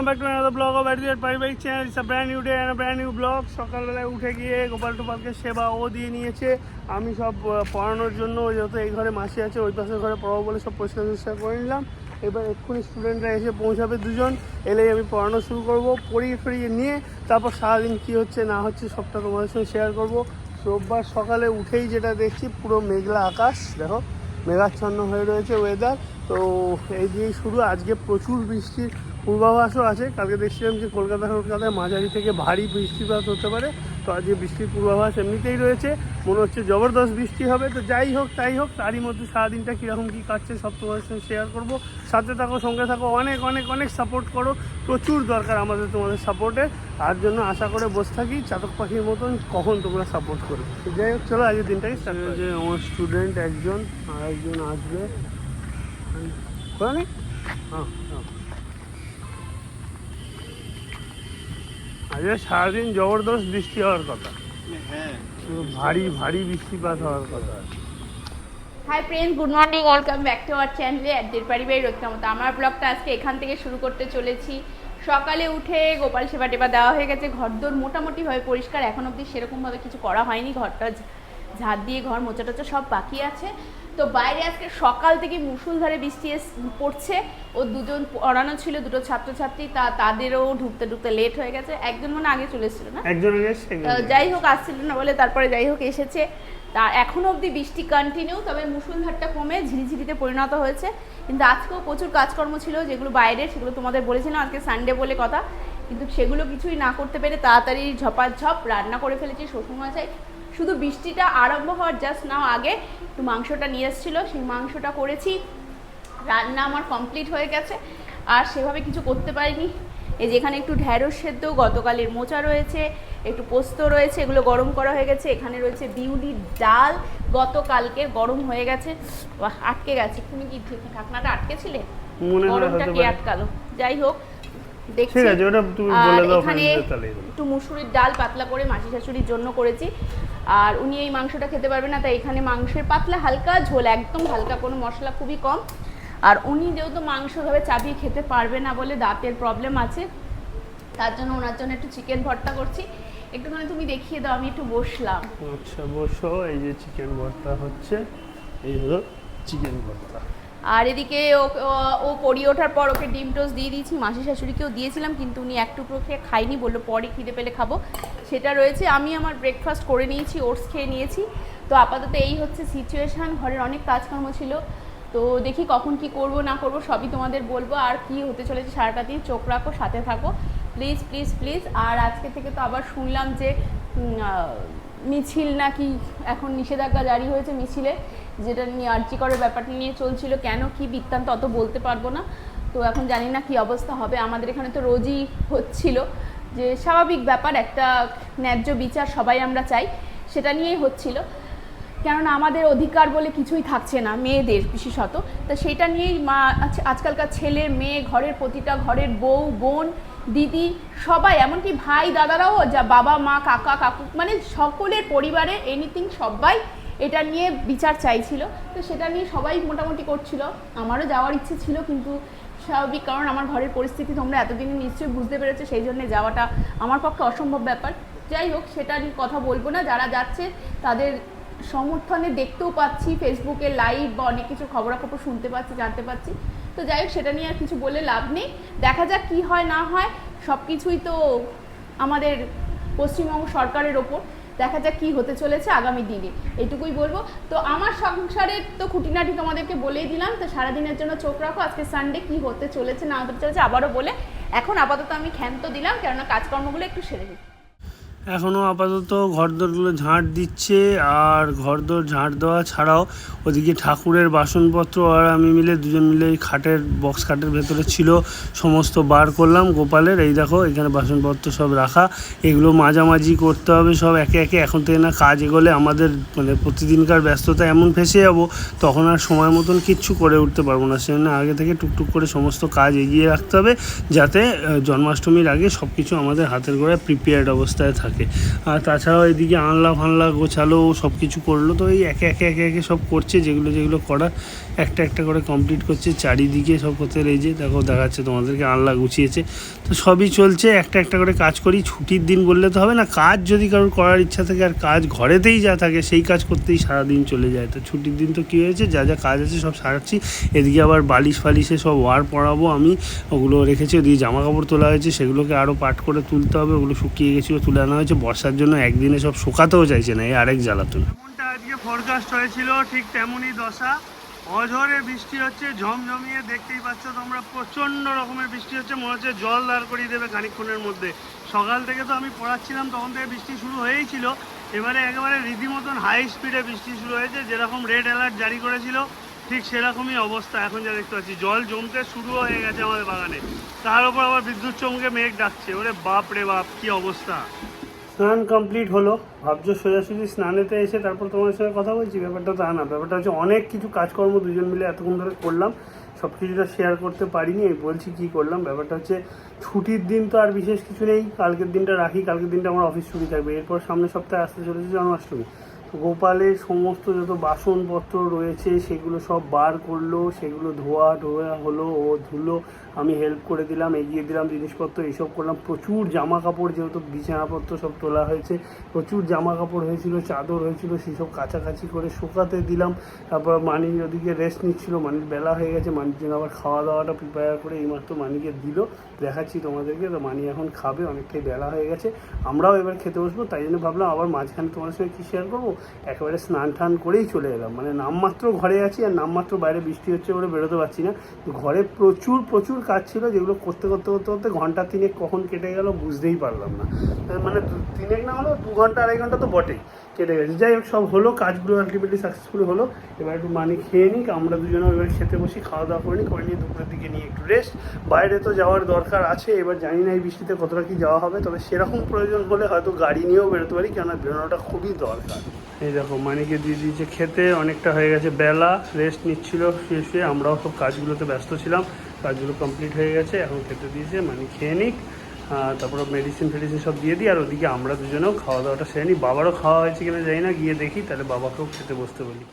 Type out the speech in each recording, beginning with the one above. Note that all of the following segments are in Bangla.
Welcome back to another vlog of অ্যাডিয়েট পারিবারিক channel it's a brand new day and brand new vlog সকালবেলায় উঠে গিয়ে গোপাল টোপালকে সেবা ও দিয়ে নিয়েছে। আমি সব পড়ানোর জন্য যেহেতু এই ঘরে মাসি আছে, ওই পাশের ঘরে পড়াবো বলে সব পরিষ্কার টরিষ্কার করে নিলাম। এবার এক্ষুনি স্টুডেন্টরা এসে পৌঁছাবে দুজন। এলেই আমি পড়ানো শুরু করব, পড়িয়ে ফিরিয়ে নিয়ে তারপর সারাদিন কী হচ্ছে না হচ্ছে সবটা তোমাদের সঙ্গে শেয়ার করব। রোববার সকালে উঠেই যেটা দেখছি, পুরো মেঘলা আকাশ। দেখো, মেঘাচ্ছন্ন হয়ে রয়েছে ওয়েদার তো এই দিয়েই শুরু। আজকে প্রচুর বৃষ্টির পূর্বাভাসও আছে। কালকে দেখছিলাম যে কলকাতা কলকাতায় মাঝারি থেকে ভারী বৃষ্টিপাত হতে পারে। তো আজকে বৃষ্টির পূর্বাভাস এমনিতেই রয়েছে মনে হচ্ছে জবরদস্ত বৃষ্টি হবে। তো যাই হোক তাই হোক তারই মধ্যে সারাদিনটা কীরকম কী কাটছে সব তোমাদের সঙ্গে শেয়ার করব। সাথে থাকো সঙ্গে থাকো অনেক অনেক অনেক সাপোর্ট করো। প্রচুর দরকার আমাদের তোমাদের সাপোর্টে তার জন্য আশা করে বসে থাকি। চাতক পাখির মতন কখন তোমরা সাপোর্ট করো যাই হোক চলো আজকের দিনটাই যে আমার স্টুডেন্ট একজন আর একজন আসবে হ্যাঁ হ্যাঁ। আজকে সারাদিন জবরদস্ত বৃষ্টি হওয়ার কথা। পুরো ভারী ভারী বৃষ্টিপাত হওয়ার কথা। Hi friend good morning welcome back to our চ্যানেলে অ্যাডের পারিবারিক রক্ষামতো আমার ব্লগটা আজকে এখান থেকে শুরু করতে চলেছি। সকালে উঠে গোপাল সেবা টেবা দেওয়া হয়ে গেছে। ঘর ঘরদোর মোটামুটিভাবে পরিষ্কার এখন অবধি সেরকমভাবে কিছু করা হয়নি। ঘরটা ঝাড় দিয়ে ঘর মোচা টোচা সব বাকি আছে। তো বাইরে আজকে সকাল থেকে মুসুলধারে বৃষ্টি পড়ছে। ও দুজন পড়ানো ছিল দুটো ছাত্রছাত্রী তা তাদেরও ঢুকতে ঢুকতে লেট হয়ে গেছে। একজন মনে আগে চলে এসেছিল না? একজন যাই হোক আসছিল না বলে তারপরে যাই হোক এসেছে। তা এখনও অবধি বৃষ্টি কন্টিনিউ তবে মুসুলধারটা কমে ঝিরিঝিরিতে পরিণত হয়েছে। কিন্তু আজকেও প্রচুর কাজকর্ম ছিল যেগুলো বাইরে সেগুলো তোমাদের বলেছিলাম আজকে সানডে বলে কথা। কিন্তু সেগুলো কিছুই না করতে পেরে তাড়াতাড়ি ঝপাঝপ রান্না করে ফেলেছি শ্বশুরমশাই। শুধু বৃষ্টিটা আরম্ভ হওয়ার জাস্ট নাও আগে একটু মাংসটা নিয়ে এসেছিল সেই মাংসটা করেছি। রান্না আমার কমপ্লিট হয়ে গেছে। আর সেভাবে কিছু করতে পারিনি। এই যে এখানে একটু ঢ্যাঁড়স সেদ্ধ গতকালের মোচা রয়েছে একটু পোস্ত রয়েছে এগুলো গরম করা হয়ে গেছে। এখানে রয়েছে বিউলির ডাল গতকালকে গরম হয়ে গেছে। আটকে গেছে। তুমি কি ঢাকনাটা আটকেছিলে? গরমটা কে আটকালো? যাই হোক দেখছি। এখানে একটু মুসুরির ডাল পাতলা করে মাসি শাশুড়ির জন্য করেছি। আর উনি এই মাংসটা খেতে পারবে না, তাই এখানে মাংসের পাতলা হালকা ঝোল, একদম হালকা, কোনো মশলা খুবই কম। আর উনি যেহেতু মাংসভাবে চাপিয়ে খেতে পারবে না বলে দাঁতের প্রবলেম আছে, তার জন্য ওনার জন্য একটু চিকেন ভর্তা করছি। একটুখানি তুমি দেখিয়ে দাও, আমি একটু বসলাম। আচ্ছা বসো, এই যে চিকেন ভর্তা হচ্ছে, এই হলো চিকেন ভর্তা। আর এদিকে ও- পড়িয়ে ওঠার পর ওকে ডিম টোস্ট দিয়ে দিয়েছি, মাসি শাশুড়িকেও দিয়েছিলাম, কিন্তু উনি এক টুকরো খেয়ে খাইনি, বলল পরে খিদে পেলে খাব। সেটা রয়েছে, আমি আমার ব্রেকফাস্ট করে নিয়েছি ওটস খেয়ে নিয়েছি। তো আপাতত এই হচ্ছে সিচুয়েশান ঘরের অনেক কাজকর্ম ছিল। তো দেখি কখন কি করব, না করব, সবই তোমাদের বলব, আর কি হতে চলেছে সারাটা দিন, চোখ রাখো, সাথে থাকো। প্লিজ প্লিজ প্লিজ আর আজকে থেকে তো আবার শুনলাম যে মিছিল নাকি এখন নিষেধাজ্ঞা জারি হয়েছে মিছিলে, যেটা নিয়ে আর্জি করার ব্যাপারটা নিয়ে চলছিল। কেন, কি বৃত্তান্ত অত বলতে পারব না। তো এখন জানি না কি অবস্থা হবে। আমাদের এখানে তো রোজই হচ্ছিল। যে স্বাভাবিক ব্যাপার, একটা ন্যায্য বিচার সবাই আমরা চাই, সেটা নিয়েই হচ্ছিল। কেননা আমাদের অধিকার বলে কিছুই থাকছে না, মেয়েদের বিশেষত। তা সেটা নিয়েই মা আজ- আজকালকার ছেলে, মেয়ে, ঘরের প্রতিটা ঘরের বউ, বোন দিদি, সবাই, এমনকি ভাই দাদারাও যা বাবা, মা, কাকা, কাকু মানে সকলের পরিবারে এনিথিং সবাই এটা নিয়ে বিচার চাইছিল। তো সেটা নিয়ে সবাই মোটামুটি করছিল। আমারও যাওয়ার ইচ্ছে ছিল কিন্তু স্বাভাবিক, কারণ আমার ঘরের পরিস্থিতি তোমরা এতদিনে নিশ্চয়ই বুঝতে পেরেছ, সেই জন্য যাওয়াটা আমার পক্ষে অসম্ভব ব্যাপার। যাই হোক, সেটা নিয়ে কথা বলব না। যারা যাচ্ছে, তাদের সমর্থনে দেখতেও পাচ্ছি ফেসবুকে লাইভ বা অনেক কিছু খবরাখবর শুনতে পাচ্ছি, জানতে পাচ্ছি। তো যাই হোক, সেটা নিয়ে আর কিছু বলে লাভ নেই। দেখা যাক কি হয়, না হয়। সব কিছুই তো আমাদের পশ্চিমবঙ্গ সরকারের ওপর। দেখা যাক কি হতে চলেছে আগামী দিনে। এটুকুই বলব। তো আমার সংসারের তো খুঁটিনাটি তোমাদেরকে বলেই দিলাম। তো সারাদিনের জন্য চোখ রাখো, আজকে সানডে কি হতে চলেছে, না হতে চলেছে আবারও বলে। এখন আপাতত আমি ক্ষান্ত দিলাম, কেননা কাজকর্মগুলো একটু সেরে দিই এখনও আপাতত ঘরদোরগুলো ঝাঁট দিচ্ছে আর ঘরদোর ঝাঁট দেওয়া ছাড়াও ওদিকে ঠাকুরের বাসনপত্র আর আমি মিলে দুজন মিলে এই খাটের বক্স খাটের ভেতরে ছিল। সমস্ত বার করলাম, গোপালের, এই দেখো এখানে বাসনপত্র সব রাখা। এগুলো মাঝামাঝি করতে হবে সব, একে একে এখন থেকে না কাজ এগোলে আমাদের মানে প্রতিদিনকার ব্যস্ততা এমন ফেসে যাব, তখন আর সময় মতন কিচ্ছু করে উঠতে পারব না। সেজন্য আগে থেকে টুকটুক করে সমস্ত কাজ এগিয়ে রাখতে হবে, যাতে জন্মাষ্টমীর আগে সব কিছু আমাদের হাতের গোড়ায় প্রিপেয়ার্ড অবস্থায় থাকে। থাকে। আর তাছাড়াও এদিকে আনলা ফানলা গোছালো সব কিছু করল। তো এই একে একে একে একে সব করছে, যেগুলো যেগুলো করা। একটা একটা করে কমপ্লিট করছে, চারিদিকে সব করতে এই যে দেখো, দেখাচ্ছে তোমাদেরকে, আনলা গুছিয়েছে। তো সবই চলছে, একটা একটা করে কাজ করি। ছুটির দিন বললে তো হবে না, কাজ যদি কারোর করার ইচ্ছা থাকে, আর কাজ ঘরেতেই যা থাকে, সেই কাজ করতেই সারাদিন চলে যায়। তো ছুটির দিন তো কী হয়েছে, যা যা কাজ আছে সব সারাচ্ছি। এদিকে আবার বালিশ ফালিশে সব ওয়ার পড়াবো আমি। ওগুলো রেখেছি, ওদিকে জামা কাপড় তোলা হয়েছে, সেগুলোকে আরও পাট করে তুলতে হবে। ওগুলো শুকিয়ে গেছিল, তুলে আনা হয়েছে, বর্ষার জন্য একদিনে সব শুকাতেও চাইছে না, এই আরেক জ্বালাতন। যেমনটা আজকে ফরকাস্ট হয়েছিল, ঠিক তেমনই দশা। অঝরে বৃষ্টি হচ্ছে, ঝমঝমিয়ে দেখতেই পাচ্ছ তোমরা, প্রচণ্ড রকমের বৃষ্টি হচ্ছে, মনে হচ্ছে জল দাঁড় করিয়ে দেবে খানিকক্ষণের মধ্যে। সকাল থেকে তো আমি পড়াচ্ছিলাম, তখন থেকে বৃষ্টি শুরু হয়েই ছিল। এবারে একেবারে রীতিমতন হাই স্পিডে বৃষ্টি শুরু হয়েছে, যেরকম রেড অ্যালার্ট জারি করেছিল, ঠিক সেরকমই অবস্থা। এখন যা দেখতে পাচ্ছি, জল জমতে শুরু হয়ে গেছে আমাদের বাগানে। তার উপর আবার বিদ্যুৎ চমকে মেঘ ডাকছে। ওরে বাপ রে বাপ, কি অবস্থা। স্নান কমপ্লিট হলো, ভাবছ সোজাসুজি স্নানেতে এসে তারপর তোমার সঙ্গে কথা বলছি? ব্যাপারটা তা না, ব্যাপারটা হচ্ছে অনেক কিছু কাজকর্ম দুজন মিলে এতক্ষণ ধরে করলাম, সব কিছুটা শেয়ার করতে পারিনি বলছি কি করলাম, ব্যাপারটা হচ্ছে ছুটির দিন তো আর বিশেষ কিছু নেই, কালকের দিনটা রাখি, কালকের দিনটা আমার অফিস ছুটি থাকবে, এরপর সামনের সপ্তাহে আসতে চলেছে জন্মাষ্টমী। গোপালের সমস্ত যত বাসনপত্র রয়েছে, সেগুলো সব বার করল, সেগুলো ধোয়া ধোয়া হলো, ও ধুলো আমি হেল্প করে দিলাম, এগিয়ে দিলাম, জিনিসপত্র এইসব করলাম। প্রচুর জামা কাপড় যেহেতু বিছানাপত্র সব তোলা হয়েছে, প্রচুর জামা কাপড় হয়েছিল, চাদর হয়েছিল, সেসব কাছাকাছি করে শুকাতে দিলাম। তারপর মানি ওদিকে রেস্ট নিচ্ছিল মানির বেলা হয়ে গেছে মানির জন্য আবার খাওয়া দাওয়াটা প্রিপেয়ার করে এইমাত্র মানিকে দিল। দেখাচ্ছি তোমাদেরকে, তো মানি এখন খাবে, অনেকটাই বেলা হয়ে গেছে। আমরাও এবার খেতে বসবো, তাই জন্য ভাবলাম আবার মাঝখানে তোমার সঙ্গে কী শেয়ার করব? একেবারে স্নান টান করেই চলে এলাম। মানে নামমাত্র ঘরে আছি, আর নামমাত্র বাইরে বৃষ্টি হচ্ছে বলে বেরোতে পারছি না। ঘরে প্রচুর প্রচুর কাজ ছিল যেগুলো করতে করতে করতে করতে ঘণ্টা তিনেক কখন কেটে গেল বুঝতেই পারলাম না। মানে তিনেক না হলো দু ঘণ্টা, আড়াই ঘণ্টা তো বটেই, কেটে গেছে। যাই হোক, সব হলো, কাজগুলো আলটিমেটলি সাকসেসফুল হলো। এবার একটু মানি খেয়ে নিক, আমরা দুজনে এবার খেতে বসি, খাওয়া দাওয়া করে নিই করে দুপুরের দিকে নিয়ে একটু রেস্ট বাইরে তো যাওয়ার দরকার আছে, এবার জানি না এই বৃষ্টিতে কতটা কি যাওয়া হবে, তবে সেরকম প্রয়োজন হলে হয়তো গাড়ি নিয়েও বেরোতে পারি, কেননা বেরোনোটা খুবই দরকার। এই দেখো মানিকে দিয়ে দিয়েছে খেতে, অনেকটা হয়ে গেছে বেলা রেস্ট নিচ্ছিল, শুয়ে শুয়ে আমরাও সব কাজগুলোতে ব্যস্ত ছিলাম। কাজগুলো কমপ্লিট হয়ে গেছে এখন খেতে দিয়েছে মানে খেয়ে নিক। তারপরে মেডিসিন ফেডিসিন সব দিয়ে দিই আর ওদিকে আমরা দুজনেও খাওয়া দাওয়াটা সেরে নিই। বাবারও খাওয়া হয়েছে কিনা জানি না গিয়ে দেখি তাহলে বাবাকেও খেতে বসতে বলি।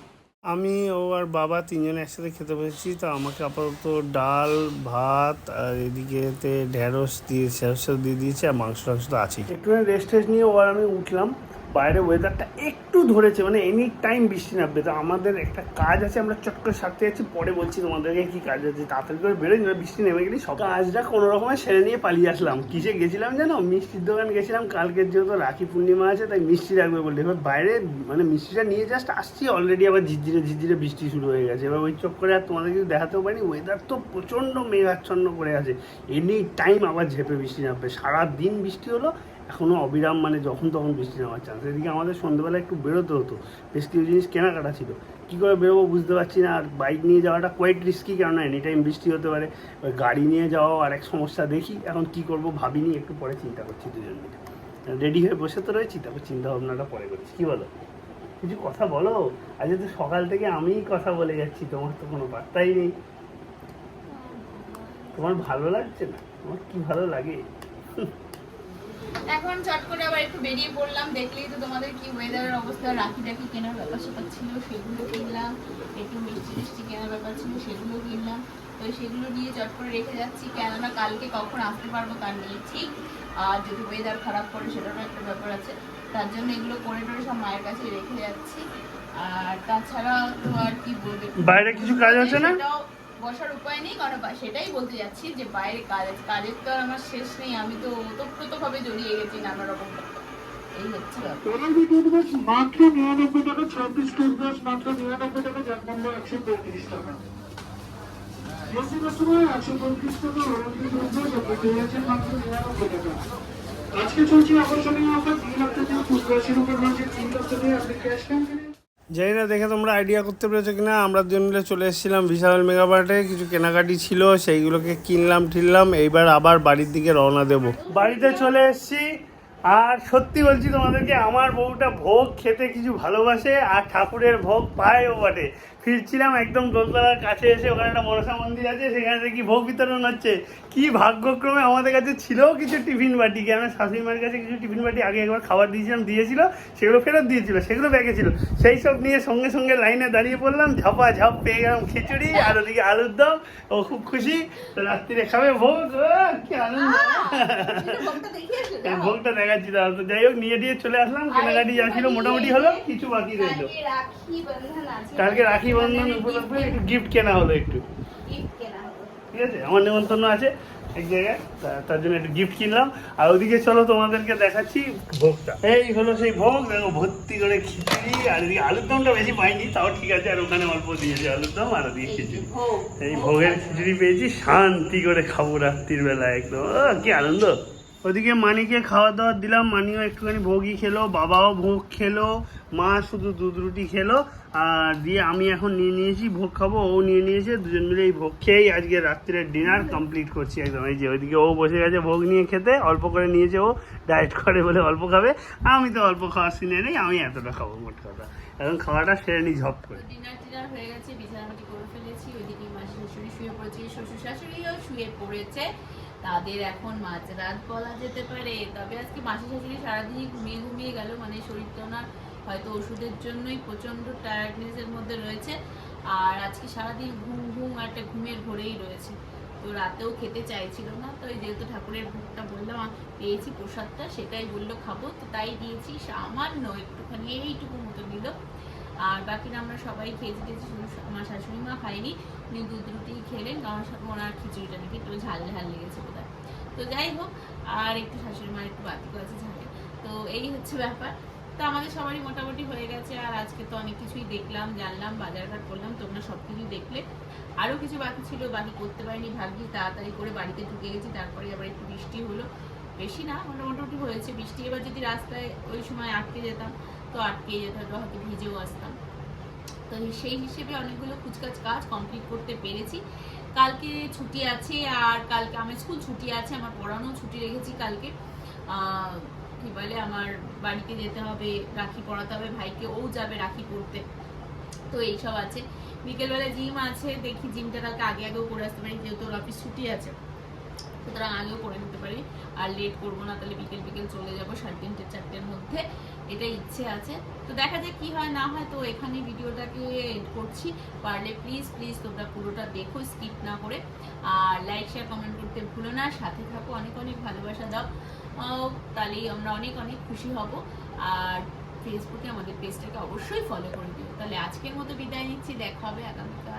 আমি ও আর বাবা তিনজনে একসাথে খেতে বসেছি তো আমাকে আপাতত ডাল ভাত আর এদিকেতে ঢেঁড়স দিয়ে ঢেঁড়স দিয়ে দিয়েছে আর মাংস টাংস তো আছেই। একটুখানি রেস্ট টেস্ট নিয়ে ও আর আমি উঠলাম। বাইরে ওয়েদারটা একটু ধরেছে মানে এনি টাইম বৃষ্টি নামবে। তো আমাদের একটা কাজ আছে, আমরা চট করে সারতে যাচ্ছি, পরে বলছি তোমাদেরকে কি কাজ আছে। তাড়াতাড়ি করে বেরোই, না বৃষ্টি নেমে গেলেই সব। কাজটা কোনো রকমে সেরে নিয়ে পালিয়ে আসলাম। কিসে গেছিলাম জানো? মিষ্টির দোকান গেছিলাম। কালকের যেহেতু রাখি পূর্ণিমা আছে, তাই মিষ্টি রাখবে বললে এবার বাইরে মানে মিষ্টিটা নিয়ে জাস্ট আসছি অলরেডি আবার ঝিরঝিরে ঝিরঝিরে বৃষ্টি শুরু হয়ে গেছে। এবার ওই চক করে আর তোমাদের কিছু দেখাতেও পারিনি। ওয়েদার তো প্রচণ্ড মেঘাচ্ছন্ন করে আছে। এনি টাইম আবার ঝেপে বৃষ্টি নামবে। সারা দিন বৃষ্টি হলো এখনও অবিরাম মানে যখন তখন বৃষ্টি নামার চান্স এদিকে আমাদের সন্ধ্যেবেলা একটু বেরোতে হতো। বেশ কিছু জিনিস কেনাকাটা ছিল। কী করে বেরোবো বুঝতে পারছি না। আর বাইক নিয়ে যাওয়াটা কোয়াইট রিস্কি কেননা এনি টাইম বৃষ্টি হতে পারে। গাড়ি নিয়ে যাওয়াও আরেক সমস্যা দেখি। এখন কি করব ভাবিনি। একটু পরে চিন্তা করছি দুজন মিলে। রেডি হয়ে বসে তো রয়েছি, তারপর চিন্তা ভাবনাটা পরে করছি। কী বলো? কিছু কথা বলো? আজ তো সকাল থেকে আমিই কথা বলে যাচ্ছি, তোমার তো কোনো বার্তাই নেই। তোমার ভালো লাগছে না? তোমার কি ভালো লাগে? এখন চট করে আবার একটু বেরিয়ে পড়লাম দেখলেই তো তোমাদের কি ওয়েদারের অবস্থা রাখি টাকি কেনার ব্যাপার স্যাপার ছিল সেগুলো কিনলাম একটু মিষ্টি মিষ্টি কেনার ব্যাপার ছিল সেগুলো কিনলাম। তো সেগুলো নিয়ে চট করে রেখে যাচ্ছি কেননা কালকে কখন আসতে পারব তার নিয়ে ঠিক। আর যদি ওয়েদার খারাপ করে সেটারও একটা ব্যাপার আছে। তার জন্য এগুলো করে টোরে সব মায়ের কাছে রেখে যাচ্ছি। আর তাছাড়া তো আর কি বলব? বাইরে কিছু কাজ আছে না? বসার উপায় নেই, কারণ সেটাই বলতে যাচ্ছি যে বাইরে কাজ কাজের তো আর আমার শেষ নেই, আমি তো ওতপ্রোতভাবে জড়িয়ে গেছি নানা রকম এই হচ্ছে মাত্র টাকা একশো পঁয়ত্রিশ টাকা। আজকে চলছে আকর্ষণীয় অফার তিন লাখ টাকা টুথব্রাশের উপর রয়েছে তিন লাখ টাকা আপনি ক্যাশ ক্যাম্পেনে জানি না, দেখে তোমরা আইডিয়া করতে পেরেছ কিনা। আমরা দুজন মিলে চলে এসেছিলাম বিশাল মেগাবার্টে। কিছু কেনাকাটি ছিল, সেইগুলোকে কিনলাম ঠিনলাম এইবার আবার বাড়ির দিকে রওনা দেব। বাড়িতে চলে এসেছি। আর সত্যি বলছি তোমাদেরকে, আমার বউটা ভোগ খেতে কিছু ভালোবাসে, আর ঠাকুরের ভোগ পায়ও বটে। ফিরছিলাম একদম গোলতলার কাছে এসে ওখানে একটা মনসা মন্দির আছে সেখানে দেখি ভোগ বিতরণ হচ্ছে। কি ভাগ্যক্রমে আমাদের কাছে ছিল কিছু টিফিন বাটি। কেন শাশুড়ি মার কাছে কিছু টিফিন বাটি আগে একবার খাবার দিয়েছিলাম দিয়েছিল সেগুলো ফেরত দিয়েছিল সেগুলো ব্যাগে ছিল। সেই সব নিয়ে সঙ্গে সঙ্গে লাইনে দাঁড়িয়ে পড়লাম ঝাপা ঝাপ পেয়ে গেলাম খিচুড়ি আর ওদিকে আলুর দম। ও খুব খুশি তো রাত্রিরে খাবে ভোগ। কি আনন্দ। ভোগটা দেখাচ্ছি তাহলে। তো যাই হোক নিয়ে দিয়ে চলে আসলাম। কেনাকাটি যা ছিল মোটামুটি হলো কিছু বাকি রইল। কালকে রাখি বন্ধন উপলক্ষে একটু গিফট কেনা হলো একটু। ঠিক আছে? আমার নেমন্তন্ন আছে এক জায়গায় তার জন্য একটু গিফট কিনলাম। আর ওদিকে চলো তোমাদেরকে দেখাচ্ছি ভোগটা। এই হলো সেই ভোগ দেখো ভর্তি করে খিচুড়ি আর এদিকে আলুর দমটা বেশি পাইনি তাও ঠিক আছে আর ওখানে অল্প দিয়েছে আলুর দম আর ওদিকে খিচুড়ি। এই ভোগের খিচুড়ি পেয়েছি শান্তি করে খাব রাত্রির বেলা একদম। কি আনন্দ। ওদিকে মানিকে খাওয়া দাওয়া দিলাম মানিও একটুখানি ভোগই খেলো বাবাও ভোগ খেলো মা শুধু দুধ রুটি খেলো আর দিয়ে আমি এখন নিয়ে নিয়েছি, ভোগ খাব, ও নিয়ে নিয়েছে, দুজন মিলে এই ভোগ খেয়েই আজকে রাত্রের ডিনার কমপ্লিট করছি একদম। এই যে ওইদিকে ও বসে গেছে ভোগ নিয়ে খেতে, অল্প করে নিয়েছে ও ডায়েট করে বলে অল্প খাবে। আমি তো অল্প খাওয়ার সিনে নেই, আমি এতটা খাব মোট কথা। এখন খাওয়াটা সেরে নিই ঝপ করে। শুয়ে পড়েছে। তাদের এখন মাঝরাত বলা যেতে পারে। তবে আজকে মাসি শাশুড়ি সারাদিনই ঘুমিয়ে ঘুমিয়ে গেল। মানে শরীরটা ওনার হয়তো ওষুধের জন্যই প্রচণ্ড টায়ার্ডনেসের মধ্যে রয়েছে। আর আজকে সারাদিন ঘুম ঘুম একটা ঘুমের ঘোরেই রয়েছে। তো রাতেও খেতে চাইছিল না। তো এই যেহেতু ঠাকুরের ভোগটা বললাম পেয়েছি প্রসাদটা, সেটাই বলল, খাব। তো তাই দিয়েছি। সামান্য একটুখানি, এইটুকু মতো দিল। আর বাকিরা আমরা সবাই খেয়েছি টেয়েছি শুধু আমার শাশুড়ি মা খাইনি উনি দুধ রুটি খেলেন, কারণ সা- ওনার খিচুড়িটা নাকি একটু ঝাল ঝাল লেগেছে। তো যাই হোক, আর একটু শাশুড়ি মার একটু বাতিক আছে ঝালে তো এই হচ্ছে ব্যাপার। তো আমাদের সবারই মোটামুটি হয়ে গেছে, আর আজকে তো অনেক কিছুই দেখলাম, জানলাম, বাজারঘাট করলাম, তোমরা সব কিছুই দেখলে। আরও কিছু বাকি ছিল, বাকি করতে পারিনি, ভাগ্যি তাড়াতাড়ি করে বাড়িতে ঢুকে গেছি, তারপরে আবার একটু বৃষ্টি হলো। বেশি না, মোটামুটি হয়েছে। বৃষ্টি এবার যদি রাস্তায় ওই সময় আটকে যেতাম, তো আটকে যেতে হতো হয়তো ভিজেও আসতাম। তো সেই হিসেবে অনেকগুলো কুচকাচ কাজ কমপ্লিট করতে পেরেছি। কালকে ছুটি আছে আর কালকে আমার স্কুল ছুটি আছে, আমার পড়ানো ছুটি রেখেছি কালকে। কি বলে, আমার বাড়িতে যেতে হবে, রাখি পড়াতে হবে, ভাইকে, ও যাবে রাখি পড়তে তো এইসব আছে। বিকেলবেলা জিম আছে, দেখি জিমটা কালকে আগে আগেও করে আসতে পারি, যেহেতু ওর অফিস ছুটি আছে। সুতরাং আগেও করে নিতে পারি। আর লেট করব না, তাহলে বিকেল বিকেল চলে যাব সাড়ে তিনটে, চারটের মধ্যে। এটা ইচ্ছে আছে। তো দেখা যাক কি হয়, না হয় তো এখানে ভিডিওটাকে এড করছি। পারলে প্লিজ প্লিজ তোমরা পুরোটা দেখো স্কিপ না করে। আর লাইক শেয়ার কমেন্ট করতে ভুলো না। সাথে থাকো, অনেক অনেক ভালোবাসা দাও। তাহলেই আমরা অনেক অনেক খুশি হব। আর ফেসবুকে আমাদের পেজটাকে অবশ্যই ফলো করে দিও। তাহলে আজকের মতো বিদায় নিচ্ছি। দেখা হবে আগামীকাল।